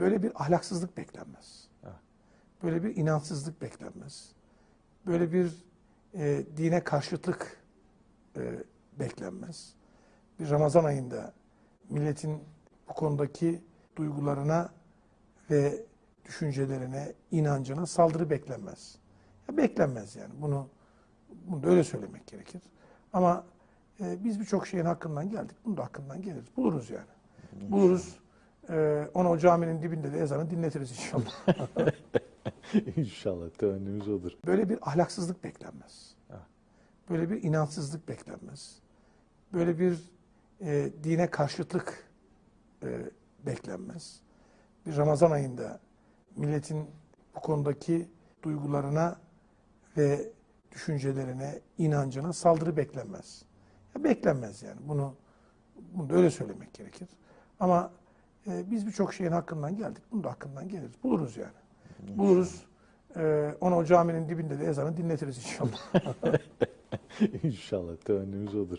Böyle bir ahlaksızlık beklenmez. Böyle bir inançsızlık beklenmez. Böyle bir e, dine karşıtlık e, beklenmez. Bir Ramazan ayında milletin bu konudaki duygularına ve düşüncelerine, inancına saldırı beklenmez. Ya beklenmez yani. Bunu, bunu da öyle söylemek gerekir. Ama e, biz birçok şeyin hakkından geldik. Bunu da hakkından geliriz. Buluruz yani. Buluruz. E, onu o caminin dibinde de ezanı dinletiriz inşallah. İnşallah temennimiz odur. Böyle bir ahlaksızlık beklenmez. Böyle bir inançsızlık beklenmez. Böyle bir e, dine karşıtlık e, beklenmez. Bir Ramazan ayında milletin bu konudaki duygularına ve düşüncelerine, inancına saldırı beklenmez. Ya beklenmez yani. Bunu bunu da öyle söylemek gerekir. Ama e, biz birçok şeyin hakkından geldik. Bunu da hakkından geliriz. Buluruz yani. Buluruz. E, onu o caminin dibinde de ezanı dinletiriz inşallah. İnşallah temennimiz odur.